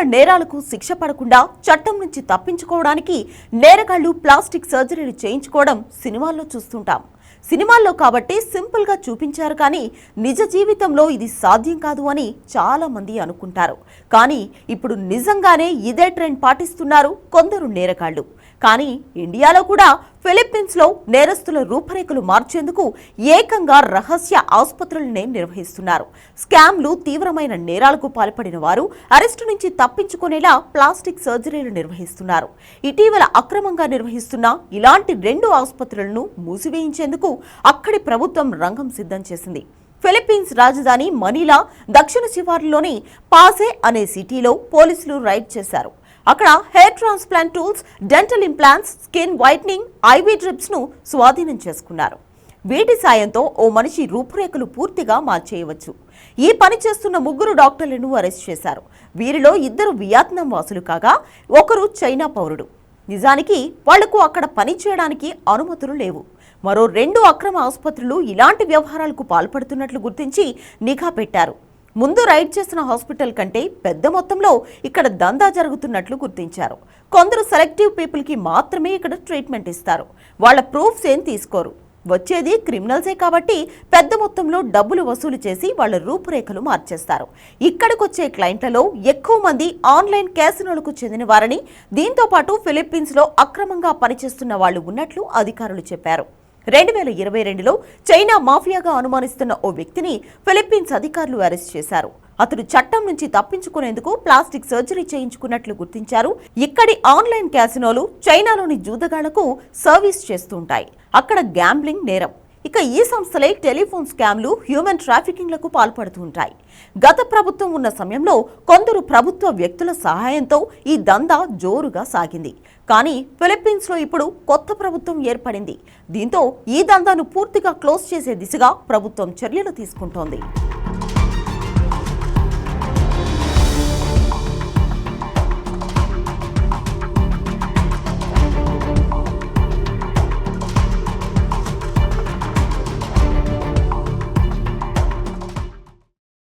చేసిన నేరాలకు శిక్ష పడకుండా చట్టం నుంచి తప్పించుకోవడానికి నేరగాళ్ళు ప్లాస్టిక్ సర్జరీలు చేయించుకోవడం సినిమాల్లో చూస్తుంటాం. సినిమాల్లో కాబట్టి సింపుల్గా చూపించారు కానీ నిజ జీవితంలో ఇది సాధ్యం కాదు అని చాలా మంది అనుకుంటారు. కానీ ఇప్పుడు నిజంగానే ఇదే ట్రెండ్ పాటిస్తున్నారు కొందరు నేరగాళ్ళు. కానీ ఇండియాలో కూడా ఫిలిప్పీన్స్లో నేరస్తుల రూపురేఖలు మార్చేందుకు ఏకంగా రహస్య ఆసుపత్రులనే నిర్వహిస్తున్నారు. స్కామ్లు తీవ్రమైన నేరాలకు పాల్పడిన వారు అరెస్టు నుంచి తప్పించుకునేలా ప్లాస్టిక్ సర్జరీలు నిర్వహిస్తున్నారు. ఇటీవల అక్రమంగా నిర్వహిస్తున్న ఇలాంటి రెండు ఆసుపత్రులను మూసివేయించేందుకు అక్కడి ప్రభుత్వం రంగం సిద్ధం చేసింది. ఫిలిప్పీన్స్ రాజధాని మనీలా దక్షిణ శివార్లోని పాసే అనే సిటీలో పోలీసులు రైడ్ చేశారు. అక్కడ hair transplant tools dental implants skin whitening IV డ్రిప్స్ను స్వాధీనం చేసుకున్నారు. వీటి సాయంతో ఓ మనిషి రూపురేఖలు పూర్తిగా మార్చేయవచ్చు. ఈ పని చేస్తున్న ముగ్గురు డాక్టర్లను అరెస్ట్ చేశారు. వీరిలో ఇద్దరు వియత్నాం వాసులు కాగా ఒకరు చైనా పౌరుడు. నిజానికి వాళ్ళకు అక్కడ పని చేయడానికి అనుమతులు లేవు. మరో రెండు అక్రమ ఆసుపత్రులు ఇలాంటి వ్యవహారాలకు పాల్పడుతున్నట్లు గుర్తించి నిఘా పెట్టారు. ముందు రైడ్ చేసిన హాస్పిటల్ కంటే పెద్ద మొత్తంలో ఇక్కడ దందా జరుగుతున్నట్లు గుర్తించారు. కొందరు సెలెక్టివ్ పీపుల్కి మాత్రమే ఇక్కడ ట్రీట్మెంట్ ఇస్తారు. వాళ్ళ ప్రూఫ్స్ ఏం తీసుకోరు. వచ్చేది క్రిమినల్సే కాబట్టి పెద్ద మొత్తంలో డబ్బులు వసూలు చేసి వాళ్ళ రూపురేఖలు మార్చేస్తారు. ఇక్కడికొచ్చే క్లయింట్లలో ఎక్కువ మంది ఆన్లైన్ క్యాసినోలకు చెందిన వారని దీంతో పాటు ఫిలిప్పీన్స్లో అక్రమంగా పనిచేస్తున్న వాళ్ళు ఉన్నట్లు అధికారులు చెప్పారు. రెండు వేల ఇరవై రెండులో చైనా మాఫియాగా అనుమానిస్తున్న ఓ వ్యక్తిని ఫిలిప్పీన్స్ అధికారులు అరెస్ట్ చేశారు. అతడు చట్టం నుంచి తప్పించుకునేందుకు ప్లాస్టిక్ సర్జరీ చేయించుకున్నట్లు గుర్తించారు. ఇక్కడి ఆన్లైన్ క్యాసినోలు చైనాలోని జూదగాళ్ళకు సర్వీస్ చేస్తుంటాయి. అక్కడ గ్యాంబ్లింగ్ నేరం. ఇక ఈ సంస్థలే టెలిఫోన్ స్కామ్లు హ్యూమన్ ట్రాఫికింగ్లకు పాల్పడుతూ ఉంటాయి గత ప్రభుత్వం ఉన్న సమయంలో కొందరు ప్రభుత్వ వ్యక్తుల సహాయంతో ఈ దందా జోరుగా సాగింది. కానీ ఫిలిప్పీన్స్లో ఇప్పుడు కొత్త ప్రభుత్వం ఏర్పడింది. దీంతో ఈ దందాను పూర్తిగా క్లోజ్ చేసే దిశగా ప్రభుత్వం చర్యలు తీసుకుంటోంది.